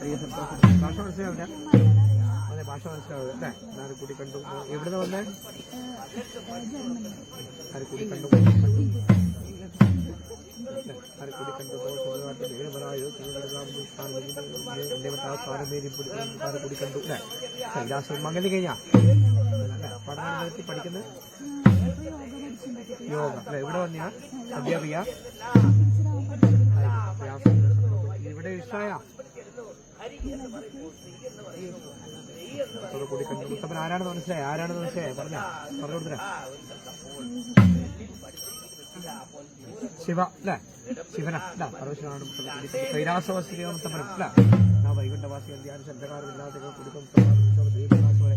വലിയ സന്തോഷം. ഭാഷ മനസ്സിലാവില്ല? അതെ ഭാഷ മനസ്സിലാവില്ല അല്ലേ? ആരെക്കൂടി കണ്ടു എവിടുന്ന് വന്നേ? ആരെക്കൂടി കണ്ടു ആരെക്കൂടി കണ്ടു ദോഷമായിട്ട് വേണമരായോ ആരെക്കൂടി കണ്ടു അല്ലേ? കൈലാസം മംഗലി കഴിഞ്ഞാ? പഠനം നിർത്തി പഠിക്കുന്നത് യോഗ അല്ലെ? ഇവിടെ വന്നിയാ അധ്യാപിക? ഇവിടെ ഇഷ്ടമായ കൂടി ആരാണെന്ന് മനസ്സിലായി? ആരാണെന്ന് മനസ്സിലായി? പറഞ്ഞ. പറഞ്ഞു ശിവ അല്ലേ? ശിവന. അല്ല പരമശിവനാണ് മുത്തപ്പൻ കൈലാസവാസിക മുത്തപ്പനം അല്ല? ആ വൈകുണ്ഠവാസി ധ്യാന ശബ്ദകാരമില്ലാതെ ദൈവദാസവരെ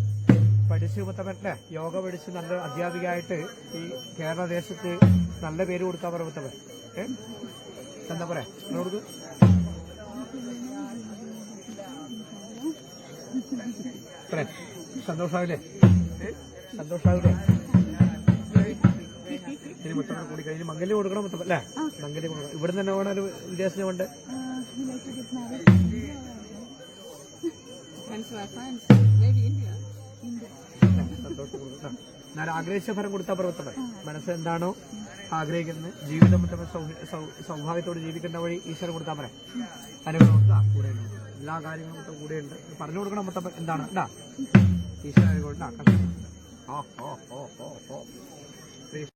പഠിച്ച് മുത്തപ്പൻ അല്ലേ? യോഗ പഠിച്ച് നല്ല അധ്യാപികയായിട്ട് ഈ കേരള ദേശത്ത് നല്ല പേര് കൊടുക്കാൻ പറ മുത്തപ്പൻ. എന്താ പറയാ? കൊടുക്കും സന്തോഷാവില്ലേ? സന്തോഷാവില്ലേ? ഇനി മുത്തപ്പൻ കൂടി കഴിഞ്ഞ് മംഗല്യം കൊടുക്കണം മുത്തപ്പൻ അല്ലേ? മംഗല്യം കൊടുക്കണം. ഇവിടെ തന്നെ വേണം ഒരു വിദേശത്തിന് ഉണ്ട് ഞാൻ ആഗ്രഹിച്ച ഫലം കൊടുത്താൽ പ്രവർത്തനം മനസ്സ് എന്താണോ ആഗ്രഹിക്കുന്നത് ജീവിതം സൗ- സൗഭാഗ്യത്തോട് ജീവിക്കേണ്ട വഴി ഈശ്വരൻ കൊടുത്താൽ പറയാം അനുഗ്രഹം. ഉണ്ട് എല്ലാ കാര്യങ്ങളും കൂടെ ഉണ്ട് പറഞ്ഞു കൊടുക്കണം മൊത്തം എന്താണ്? അനുഗ്രഹം ഉണ്ടാ കഷ്ടം. ഓ ഓ ഓ ഓ ഓ